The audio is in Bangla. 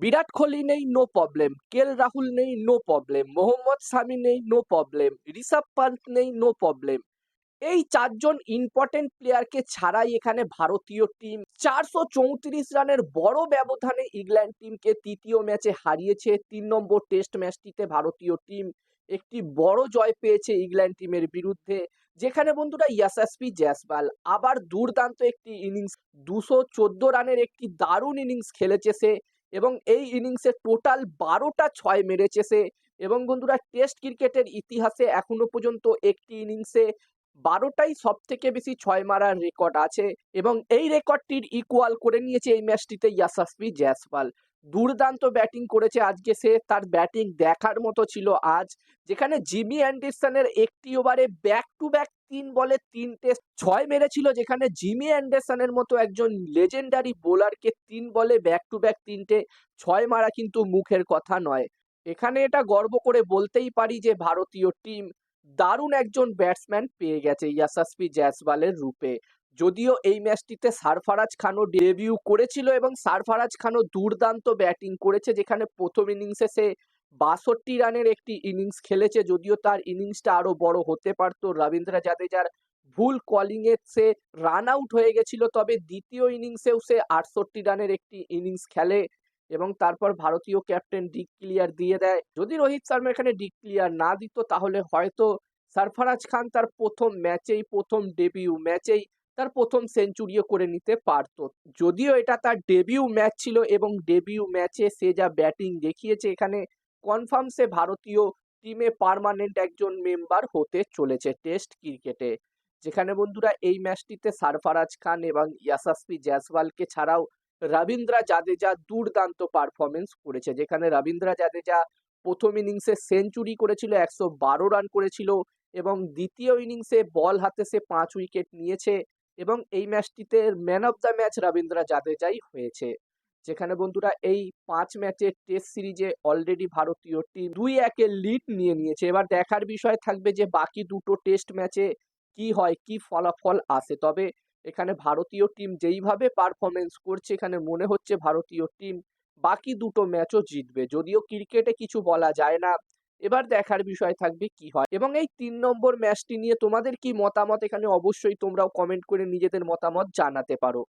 বিরাট কোহলি নেই নো প্রবলেম কেল রাহুল নেই নো প্রবলেম মোহাম্মদ শামি নেই নো প্রবলেম ঋষভ পান্ত নেই নো প্রবলেম এই চারজন ইম্পর্টেন্ট প্লেয়ারকে ছাড়াই এখানে ভারতীয় টিম চারশো চৌত্রিশ রানের বড় ব্যবধানে ইংল্যান্ড টিমকে তৃতীয় ম্যাচে হারিয়েছে। তিন নম্বর টেস্ট ম্যাচটিতে ভারতীয় টিম একটি বড় জয় পেয়েছে ইংল্যান্ড টিমের বিরুদ্ধে। যেখানে বন্ধুরা ইয়াসাসপি জয়সওয়াল আবার দুর্দান্ত একটি ইনিংস দুশো চোদ্দ রানের একটি দারুণ ইনিংস খেলেছে সে। এবং এই ইনিংসে টোটাল বারোটা ছয় মেরেছে সে। এবং বন্ধুরা টেস্ট ক্রিকেটের ইতিহাসে এখনও পর্যন্ত একটি ইনিংসে বারোটাই সব থেকে বেশি ছয় মারার রেকর্ড আছে এবং এই রেকর্ডটির ইকুয়াল করে নিয়েছে এই ম্যাচটিতে ইয়াসাসপি জয়সওয়াল। দুর্দান্ত ব্যাটিং করেছে। আজকে সে তার ব্যাটিং দেখার মতো ছিল আজ, যেখানে জিমি অ্যান্ডারসনের একটি ওভারে ব্যাক টু ব্যাক তিন বলে তিনটে ছয় মেরেছিল, যেখানে জিমি অ্যান্ডারসনের মতো একজন লেজেন্ডারি বোলারকে তিন বলে ব্যাক টু ব্যাক তিনটে, ছয় মারা কিন্তু মুখের কথা নয়। এখানে এটা গর্ব করে বলতেই পারি যে ভারতীয় টিম দারুণ একজন ব্যাটসম্যান পেয়ে গেছে ইয়াসাসপি জ্যাসবালের রূপে। যদিও এই ম্যাচটিতে সারফারাজ খানও ডেবিউ করেছিল এবং সারফারাজ খানও দুর্দান্ত ব্যাটিং করেছে, যেখানে প্রথম ইনিংসে সে বাষট্টি রানের একটি ইনিংস খেলেছে, যদিও তার ইনিংসটা আরও বড় হতে পারতো। রবীন্দ্র জাদেজার ভুল কলিং এ সে রান আউট হয়ে গেছিল, তবে দ্বিতীয় ইনিংসেও সে আটষট্টি রানের একটি ইনিংস খেলে এবং তারপর ভারতীয় ক্যাপ্টেন ডিক ক্লিয়ার দিয়ে দেয়। যদি রোহিত শর্মা এখানে ডিক ক্লিয়ার না দিত, তাহলে হয়তো সরফরাজ খান তার প্রথম ম্যাচেই, প্রথম ডেবিউ ম্যাচেই তার প্রথম সেঞ্চুরিও করে নিতে পারত। যদিও এটা তার ডেবিউ ম্যাচ ছিল এবং ডেবিউ ম্যাচে সে যা ব্যাটিং দেখিয়েছে এখানে কনফার্ম সে ভারতীয় টিমে পার্মানেন্ট একজন মেম্বার হতে চলেছে টেস্ট ক্রিকেটে যেখানে বন্ধুরা এই ম্যাচটিতে সারফারাজ খান এবং ইয়াসাসপি জয়সওয়ালকে ছাড়াও রবীন্দ্রা জাদেজা দুর্দান্ত পারফরমেন্স করেছে। যেখানে রবীন্দ্রা জাদেজা প্রথম ইনিংসে সেঞ্চুরি করেছিল, একশো বারো রান করেছিল এবং দ্বিতীয় ইনিংসে বল হাতে সে পাঁচ উইকেট নিয়েছে এবং এই ম্যাচটিতে man of the match Ravindra জাদেজাই হয়েছে। যেখানে বন্ধুরা এই পাঁচ ম্যাচের টেস্ট সিরিজে অলরেডি ভারতীয় টিম দুই একের লিড নিয়ে নিয়েছে। এবার দেখার বিষয় থাকবে যে বাকি দুটো টেস্ট ম্যাচে কি হয়, কি ফলাফল আসে। তবে এখানে ভারতীয় টিম যেইভাবে পারফরমেন্স করছে, এখানে মনে হচ্ছে ভারতীয় টিম বাকি দুটো ম্যাচও জিতবে। যদিও ক্রিকেটে কিছু বলা যায় না। এবার দেখার বিষয় থাকবে কি হয়। এবং এই তিন নম্বর ম্যাচটি নিয়ে তোমাদের কি মতামত? এখানে অবশ্যই তোমরাও কমেন্ট করে নিজেদের মতামত জানাতে পারো।